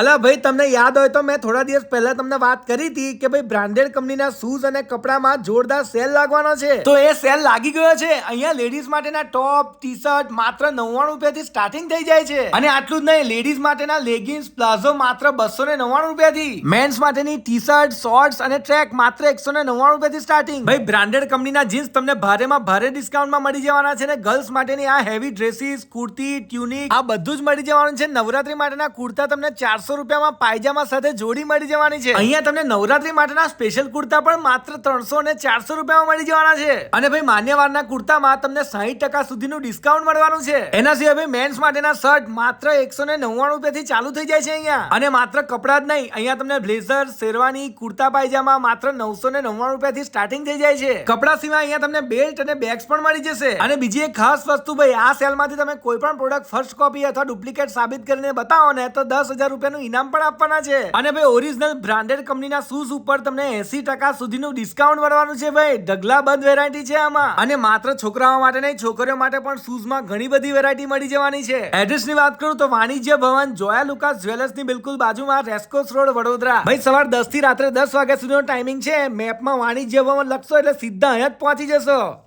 અલા ભાઈ તમને યાદ હોય તો મેં થોડા દિવસ પહેલા તમને વાત કરી હતી કે ભાઈ બ્રાન્ડેડ કંપનીના શૂઝ અને કપડામાં જોરદાર સેલ લાગવાનો છે. તો એ સેલ લાગી ગયો છે. અહીંયા લેડીઝ માટેના ટોપ ટી શર્ટ માત્ર નવ્વાણું રૂપિયાથી સ્ટાર્ટિંગ થઈ જાય છે. અને આટલું જ નહીં લેડીઝ માટેના લેગિન્સ પ્લાઝો માત્ર બસો ને નવ્વાણું રૂપિયાથી. મેન્સ માટેની ટી શર્ટ શોર્ટ્સ અને ટ્રેક માત્ર એકસો ને નવ્વાણું રૂપિયાથી સ્ટાર્ટિંગ ભાઈ બ્રાન્ડેડ કંપનીના જીન્સ તમને ભારેમાં ભારે ડિસ્કાઉન્ટમાં મળી જવાના છે અને ગર્લ્સ માટેની આ હેવી ડ્રેસીસ કુર્તી ટ્યુનિક આ બધું જ મળી જવાનું છે. નવરાત્રી માટેના કુર્તા તમને ચારસો રૂપિયામાં પાયજામા સાથે જોડી મળી જવાની છે. અહીંયા તમને નવરાત્રી માટેના સ્પેશિયલ કુર્તા પણ માત્ર ત્રણસો ને ચારસો રૂપિયામાં મળી જવાના છે. અને ભાઈ માન્યવારના કુર્તામાં તમને સાહીઠ ટકા સુધીનું ડિસ્કાઉન્ટ મળવાનું છે. એના સિવાય મેન્સ માટેના શર્ટ માત્ર એકસો ને નવ્વાણું રૂપિયાથી ચાલુ થઈ જાય છે અહીંયા. અને માત્ર કપડા જ નહીં, અહીંયા તમને બ્લેઝર, શેરવાની, કુર્તા પાયજામા માત્ર નવસો ને નવ્વાણું રૂપિયાથી સ્ટાર્ટિંગ થઈ જાય છે. કપડા સિવાય અહીંયા તમને બેલ્ટ અને બેગ્સ પણ મળી જશે. અને બીજી એક ખાસ વસ્તુ ભાઈ, આ સેલમાંથી તમે કોઈ પણ પ્રોડક્ટ ફર્સ્ટ કોપી અથવા ડુપ્લિકેટ સાબિત કરીને બતાવો ને, તો દસ હજાર રૂપિયાનું ઇનામ પણ આપવાના છે. અને ભાઈ ઓરિજિનલ બ્રાન્ડેડ કંપનીના શૂઝ ઉપર તમને એસી ટકા સુધીનું ડિસ્કાઉન્ટ મળવાનું છે ભાઈ. ઢગલા બંધ વેરાયટી છે આમાં. અને માત્ર છોકરાઓ માટે નહીં, છોકરીઓ માટે પણ શૂઝમાં ઘણી બધી વેરાયટી મળી જવાની છે. એડ્રેસની વાત કરું તો વાણિજ્ય ભવન, જોયા લુકાસ જ્વેલર્સની બિલકુલ બાજુમાં રેસ્કોસ રોડ, વડોદરા. ભાઈ, સવાર દસથી રાત્રે દસ વાગ્યા સુધીનો ટાઈમિંગ છે. મેપમાં વાણિજ્ય ભવન લખશો એટલે સીધા અહીંયા જ પહોંચી જશો.